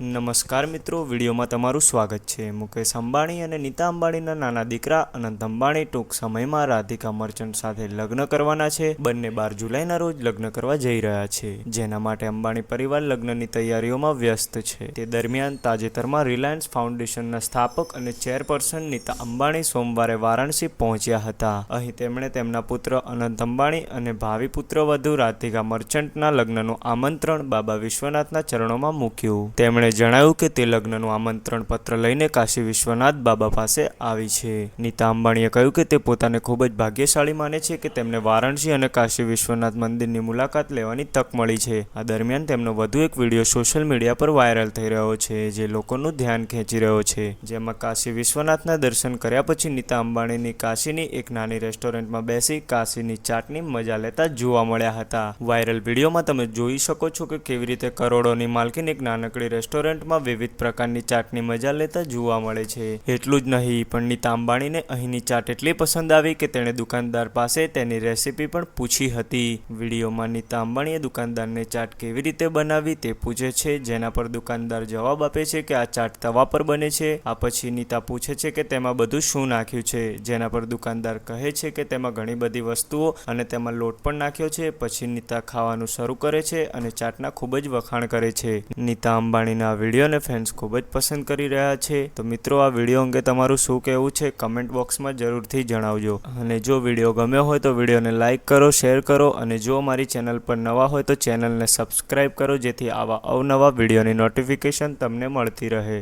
નમસ્કાર મિત્રો, વિડીયોમાં તમારું સ્વાગત છે. મુકેશ અંબાણી અને નીતા અંબાણીના નાના દીકરા અનંત અંબાણી ટૂંક સમયમાં રાધિકા મર્ચન્ટ સાથે લગ્ન કરવાના છે. બંને બાર જુલાઈના રોજ લગ્ન કરવા જઈ રહ્યા છે. જેના માટે અંબાણી પરિવાર લગ્નની તૈયારીઓમાં વ્યસ્ત છે. તે દરમિયાન તાજેતરમાં રિલાયન્સ ફાઉન્ડેશનના સ્થાપક અને ચેરપર્સન નીતા અંબાણી સોમવારે વારાણસી પહોંચ્યા હતા. અહીં તેમણે તેમના પુત્ર અનંત અંબાણી અને ભાવિ પુત્ર વધુ રાધિકા મર્ચન્ટના લગ્નનું આમંત્રણ બાબા વિશ્વનાથના ચરણોમાં મૂક્યું. તેમણે જણાવ્યું કે તે લગ્નનું આમંત્રણ પત્ર લઈને કાશી વિશ્વનાથ બાબા પાસે આવી છે. નીતા અંબાણીએ કહ્યું કે તે પોતાને ખૂબ જ ભાગ્યશાળી માને છે કે તેમને વારાણસી અને કાશી વિશ્વનાથ મંદિરની મુલાકાત લેવાની તક મળી છે. આ દરમિયાન તેમનો વધુ એક વીડિયો સોશિયલ મીડિયા પર વાયરલ થઈ રહ્યો છે, જે લોકોનું ધ્યાન ખેંચી રહ્યો છે. જેમાં કાશી વિશ્વનાથના દર્શન કર્યા પછી નીતા અંબાણીની કાશીની એક નાની રેસ્ટોરન્ટમાં બેસી કાશીની ચાટની મજા લેતા જોવા મળ્યા હતા. વાયરલ વિડીયોમાં તમે જોઈ શકો છો કે કેવી રીતે કરોડોની માલકીન એક નાનકડી રેસ્ટોરન્ટમાં વિવિધ પ્રકારની ચાટની મજા લેતા જોવા મળે છે. એટલું જ નહીં પણ નીતા અંબાણીને અહીંની ચાટ એટલી પસંદ આવી કે તેણે દુકાનદાર પાસે તેની રેસીપી પણ પૂછી હતી. વિડીયોમાં નીતા અંબાણીએ દુકાનદારને ચાટ કેવી રીતે બનાવી તે પૂછે છે, જેના પર દુકાનદાર જવાબ આપે છે કે આ ચાટ તવા પર બને છે. આ પછી નીતા પૂછે છે કે તેમાં બધું શું નાખ્યું છે, જેના પર દુકાનદાર કહે છે કે તેમાં ઘણી બધી વસ્તુઓ અને તેમાં લોટ પણ નાખ્યો છે. પછી નીતા ખાવાનું શરૂ કરે છે અને ચાટના ખૂબ જ વખાણ કરે છે. નીતા અંબાણીના આ વિડીયોને ફેન્સ ખૂબ જ પસંદ કરી રહ્યા છે. તો મિત્રો, આ વીડિયો અંગે તમારું શું કહેવું છે કમેન્ટ બોક્સમાં જરૂરથી જણાવજો. અને જો વીડિયો ગમ્યો હોય તો વિડીયોને લાઇક કરો શેર કરો અને જો મારી ચેનલ પર નવા હોય તો ચેનલને સબસ્ક્રાઈબ કરો જેથી આવા અવનવા વિડીયોની નોટિફિકેશન તમને મળતી રહે.